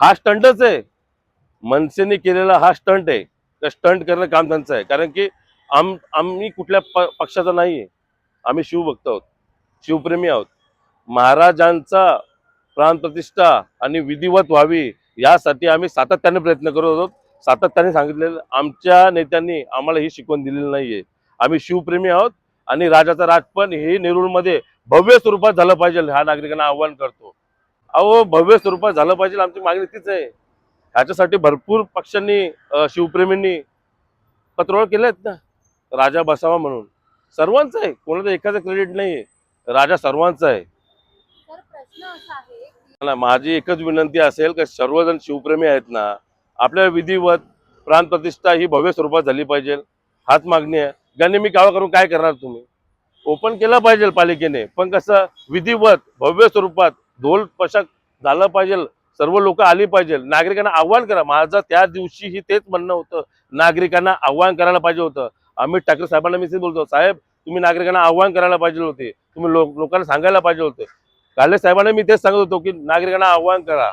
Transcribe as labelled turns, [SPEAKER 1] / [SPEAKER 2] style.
[SPEAKER 1] हा स्टंटच आहे. मनसेने केलेला हा स्टंट आहे. त्या स्टंट करणं काम त्यांचं आहे. कारण की आम आम्ही कुठल्या प पक्षाचा नाही आहे आम्ही शिवभक्त आहोत. शिवप्रेमी आहोत. महाराजांचा प्राणप्रतिष्ठा आणि विधिवत व्हावी यासाठी आम्ही सातत्याने प्रयत्न करत आहोत. सातत्याने सांगितलेलं आमच्या नेत्यांनी आम्हाला ही शिकवण दिलेली नाहीये. आम्ही शिवप्रेमी आहोत आणि राजाचा राजपण हे नेरूळमध्ये भव्य स्वरूपात झालं पाहिजे. ह्या नागरिकांना आव्हान करतो. अहो भव्य स्वरूपात झालं पाहिजे आमची मागणी तीच आहे. ह्याच्यासाठी भरपूर पक्षांनी शिवप्रेमींनी पत्रवळ केलेत ना. राजा बसावा म्हणून. सर्वांचं आहे. कोणाचं एकाचं क्रेडिट नाहीये. राजा सर्वांचा आहे. माझी एकच विनंती असेल की सर्वजण शिवप्रेमी आहेत ना आपल्या विधिवत प्राणप्रतिष्ठा ही भव्य स्वरूपात झाली पाहिजे. हाच मागणी आहे. ज्यांनी मी कावा करून काय करणार तुम्ही? ओपन केलं पाहिजे पालिकेने. पण कसं विधिवत भव्य स्वरूपात ढोल पशाख झालं पाहिजे सर्व लोक आली पाहिजे. नागरिकांना आव्हान करा. माझं त्या दिवशी ही तेच म्हणणं होतं. नागरिकांना आव्हान करायला पाहिजे होतं. अमित ठाकरे साहेबांना मी बोलतो. साहेब तुम्ही नागरिकांना आव्हान करायला पाहिजे होते. तुम्ही लोक लोकांना सांगायला पाहिजे होते. काले साहेबांना मी तेच सांगत होतो की नागरिकांना आव्हान करा.